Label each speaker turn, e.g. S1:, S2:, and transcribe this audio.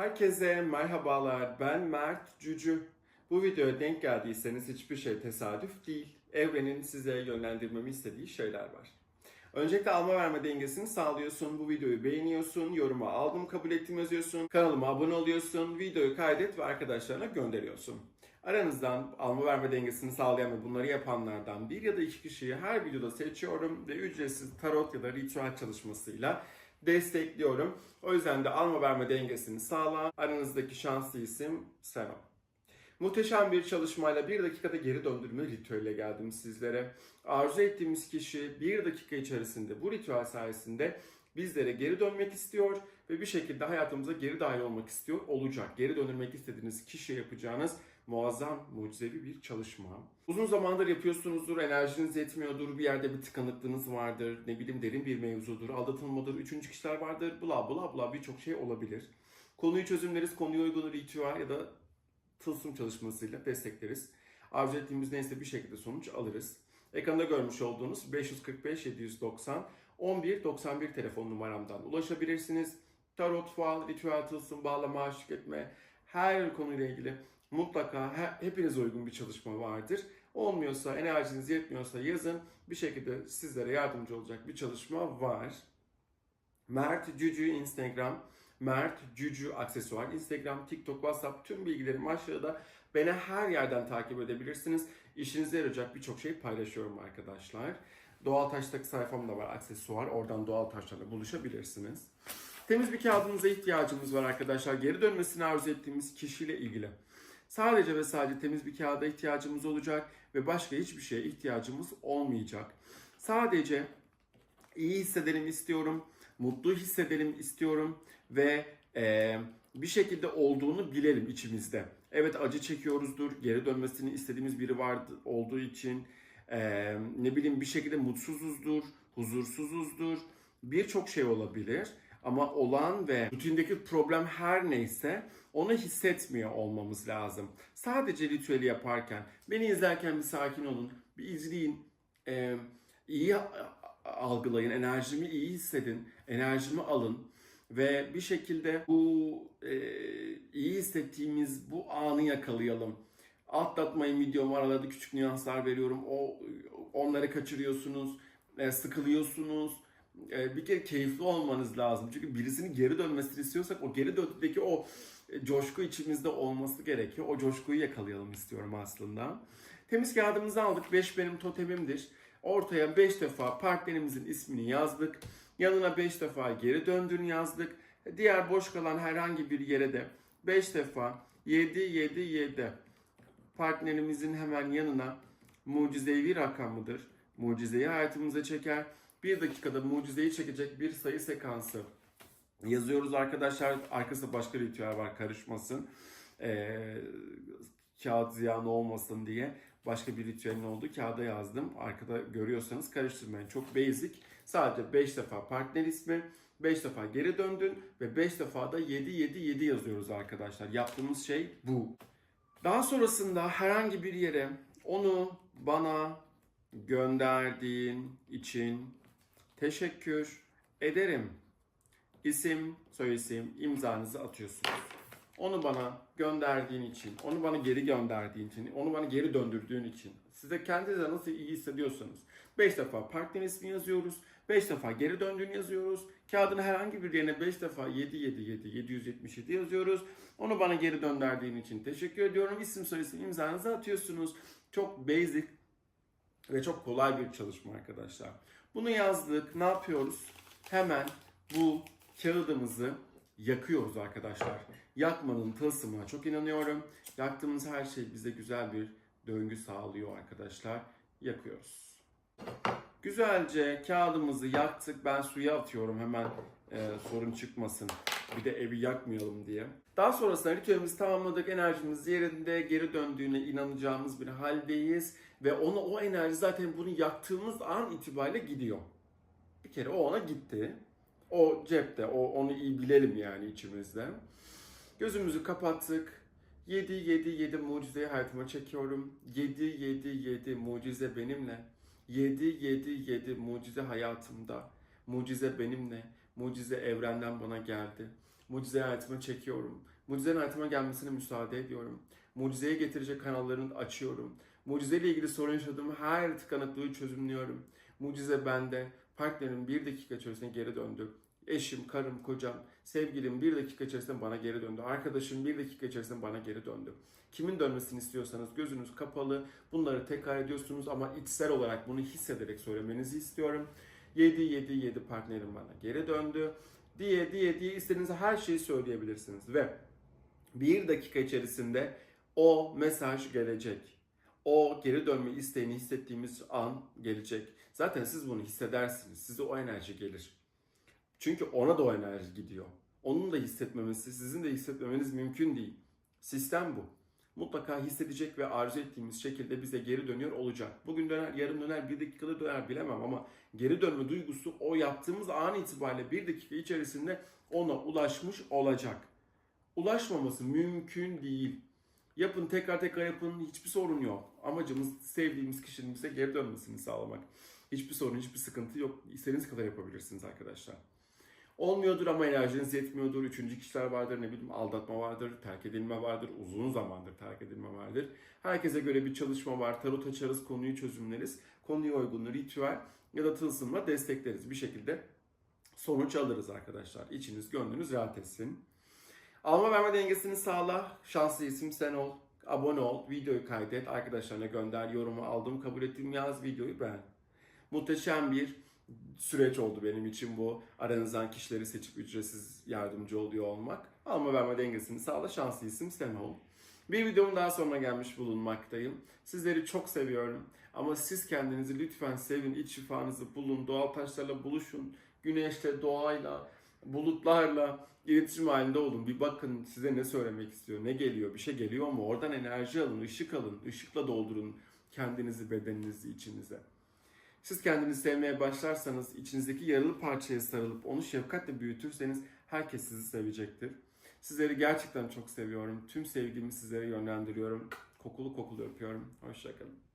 S1: Herkese merhabalar. Ben Mert Cücü. Bu videoya denk geldiyseniz hiçbir şey tesadüf değil. Evrenin size yönlendirmemi istediği şeyler var. Öncelikle alma verme dengesini sağlıyorsun. Bu videoyu beğeniyorsun, yoruma aldım kabul ettim yazıyorsun. Kanalıma abone oluyorsun, videoyu kaydet ve arkadaşlarına gönderiyorsun. Aranızdan alma verme dengesini sağlayan ve bunları yapanlardan bir ya da iki kişiyi her videoda seçiyorum ve ücretsiz tarot ya da ritüel çalışmasıyla destekliyorum. O yüzden de alma verme dengesini sağla. Aranızdaki şanslı isim sen ol. Muhteşem bir çalışmayla bir dakikada geri döndürme ritüeliyle geldim sizlere. Arzu ettiğimiz kişi bir dakika içerisinde bu ritüel sayesinde bizlere geri dönmek istiyor ve bir şekilde hayatımıza geri dahil olmak istiyor olacak. Geri döndürmek istediğiniz kişiye yapacağınız muazzam, mucizevi bir çalışma. Uzun zamandır yapıyorsunuzdur, enerjiniz yetmiyordur, bir yerde bir tıkanıklığınız vardır, ne bileyim derin bir mevzudur, aldatılmadır, üçüncü kişiler vardır, bla bla bla birçok şey olabilir. Konuyu çözümleriz, konuya uygun ritüel ya da tılsım çalışmasıyla destekleriz. Arzu ettiğimiz neyse bir şekilde sonuç alırız. Ekranda görmüş olduğunuz 545 790 11 91 telefon numaramdan ulaşabilirsiniz. Tarot, fal, ritüel, tılsım, bağlama, aşık etme her konuyla ilgili mutlaka he- hepinize uygun bir çalışma vardır. Olmuyorsa, enerjiniz yetmiyorsa yazın. Bir şekilde sizlere yardımcı olacak bir çalışma var. Mert Cücü Instagram, Mert Cücü aksesuar Instagram, TikTok, WhatsApp tüm bilgilerim aşağıda. Beni her yerden takip edebilirsiniz. İşinize yarayacak birçok şey paylaşıyorum arkadaşlar. Doğal taştaki sayfam da var aksesuar. Oradan doğal taşlarla buluşabilirsiniz. Temiz bir kağıdınıza ihtiyacımız var arkadaşlar. Geri dönmesini arzu ettiğimiz kişiyle ilgili. Sadece ve sadece temiz bir kağıda ihtiyacımız olacak ve başka hiçbir şeye ihtiyacımız olmayacak. Sadece iyi hissedelim istiyorum, mutlu hissedelim istiyorum ve eee, bir şekilde olduğunu bilelim içimizde. Evet acı çekiyoruzdur, geri dönmesini istediğimiz biri vardı olduğu için eee, ne bileyim bir şekilde mutsuzuzdur, huzursuzuzdur, birçok şey olabilir. Ama olan ve rutindeki problem her neyse onu hissetmiyor olmamız lazım. Sadece ritüeli yaparken, beni izlerken bir sakin olun, bir izleyin, eee, iyi algılayın, enerjimi iyi hissedin, enerjimi alın ve bir şekilde bu e, iyi hissettiğimiz bu anı yakalayalım. Atlatmayın videomu aralarda küçük nüanslar veriyorum. O onları kaçırıyorsunuz, e, sıkılıyorsunuz. E, bir kere keyifli olmanız lazım. Çünkü birisinin geri dönmesini istiyorsak o geri döndüğündeki o e, coşku içimizde olması gerekiyor. O coşkuyu yakalayalım istiyorum aslında. Temiz kağıdımızı aldık. 5 benim totemimdir. Ortaya 5 defa partnerimizin ismini yazdık. Yanına 5 defa geri döndüğünü yazdık. Diğer boş kalan herhangi bir yere de 5 defa 7 7 7 partnerimizin hemen yanına mucizevi rakamıdır. Mucizeyi hayatımıza çeker. Bir dakikada mucizeyi çekecek bir sayı sekansı yazıyoruz arkadaşlar. Arkasında başka ritüel var karışmasın. Ee, kağıt ziyan olmasın diye başka bir ritüelin olduğu kağıda yazdım. Arkada görüyorsanız karıştırmayın. Çok basic. Sadece 5 defa partner ismi, 5 defa geri döndün ve 5 defa da 7 7 7 yazıyoruz arkadaşlar. Yaptığımız şey bu. Daha sonrasında herhangi bir yere onu bana gönderdiğin için teşekkür ederim. İsim, soyisim, imzanızı atıyorsunuz. Onu bana gönderdiğin için, onu bana geri gönderdiğin için, onu bana geri döndürdüğün için, size kendinize nasıl iyi hissediyorsanız 5 defa partner ismi yazıyoruz, 5 defa geri döndüğünü yazıyoruz, kağıdın herhangi bir yerine 5 defa 777, 777 yazıyoruz. Onu bana geri gönderdiğin için teşekkür ediyorum. İsim soyisim imzanızı atıyorsunuz. Çok basic ve çok kolay bir çalışma arkadaşlar. Bunu yazdık. Ne yapıyoruz? Hemen bu kağıdımızı yakıyoruz arkadaşlar. Yakmanın tılsımına çok inanıyorum. Yaktığımız her şey bize güzel bir döngü sağlıyor arkadaşlar. Yakıyoruz. Güzelce kağıdımızı yaktık. Ben suya atıyorum hemen e, sorun çıkmasın. Bir de evi yakmayalım diye. Daha sonrasında ritüelimizi tamamladık. Enerjimiz yerinde geri döndüğüne inanacağımız bir haldeyiz. Ve ona o enerji zaten bunu yaktığımız an itibariyle gidiyor. Bir kere o ona gitti. O cepte. O onu iyi bilelim yani içimizde. Gözümüzü kapattık. 7 7 7 mucizeyi hayatıma çekiyorum. 7 7 7 mucize benimle. 7 7 7 mucize hayatımda. Mucize benimle. Mucize evrenden bana geldi. Mucizeyi hayatıma çekiyorum. Mucizenin hayatıma gelmesine müsaade ediyorum. Mucizeyi getirecek kanallarını açıyorum. Mucizeyle ilgili sorun yaşadığım her tıkanıklığı çözümlüyorum. Mucize bende. Partnerim bir dakika içerisinde geri döndü. Eşim, karım, kocam, sevgilim bir dakika içerisinde bana geri döndü. Arkadaşım bir dakika içerisinde bana geri döndü. Kimin dönmesini istiyorsanız gözünüz kapalı bunları tekrar ediyorsunuz ama içsel olarak bunu hissederek söylemenizi istiyorum. 7 7 7 partnerim bana geri döndü diye diye diye istediğiniz her şeyi söyleyebilirsiniz ve bir dakika içerisinde o mesaj gelecek. O geri dönme isteğini hissettiğimiz an gelecek. Zaten siz bunu hissedersiniz. Size o enerji gelir. Çünkü ona da o enerji gidiyor. Onun da hissetmemesi, sizin de hissetmemeniz mümkün değil. Sistem bu. Mutlaka hissedecek ve arzu ettiğimiz şekilde bize geri dönüyor olacak. Bugün döner, yarın döner, bir dakikada döner bilemem ama geri dönme duygusu o yaptığımız an itibariyle bir dakika içerisinde ona ulaşmış olacak. Ulaşmaması mümkün değil. Yapın tekrar tekrar yapın hiçbir sorun yok. Amacımız sevdiğimiz kişinin bize geri dönmesini sağlamak. Hiçbir sorun, hiçbir sıkıntı yok. İstediğiniz kadar yapabilirsiniz arkadaşlar. Olmuyordur ama enerjiniz yetmiyordur. Üçüncü kişiler vardır, ne bileyim aldatma vardır, terk edilme vardır, uzun zamandır terk edilme vardır. Herkese göre bir çalışma var. Tarot açarız, konuyu çözümleriz. Konuya uygun ritüel ya da tılsımla destekleriz. Bir şekilde sonuç alırız arkadaşlar. İçiniz, gönlünüz rahat etsin. Alma verme dengesini sağla. Şanslı isim sen ol. Abone ol. Videoyu kaydet. Arkadaşlarına gönder. Yorumu aldım, kabul ettim. Yaz videoyu beğen. Muhteşem bir süreç oldu benim için bu. Aranızdan kişileri seçip ücretsiz yardımcı oluyor olmak. Alma verme dengesini sağla. Şanslı isim sen ol. Bir videomun daha sonuna gelmiş bulunmaktayım. Sizleri çok seviyorum. Ama siz kendinizi lütfen sevin. İç şifanızı bulun. Doğal taşlarla buluşun. Güneşle, doğayla, bulutlarla iletişim halinde olun. Bir bakın size ne söylemek istiyor, ne geliyor, bir şey geliyor mu? Oradan enerji alın, ışık alın, ışıkla doldurun kendinizi, bedeninizi, içinize. Siz kendinizi sevmeye başlarsanız, içinizdeki yaralı parçaya sarılıp onu şefkatle büyütürseniz herkes sizi sevecektir. Sizleri gerçekten çok seviyorum. Tüm sevgimi sizlere yönlendiriyorum. Kokulu kokulu öpüyorum. Hoşçakalın.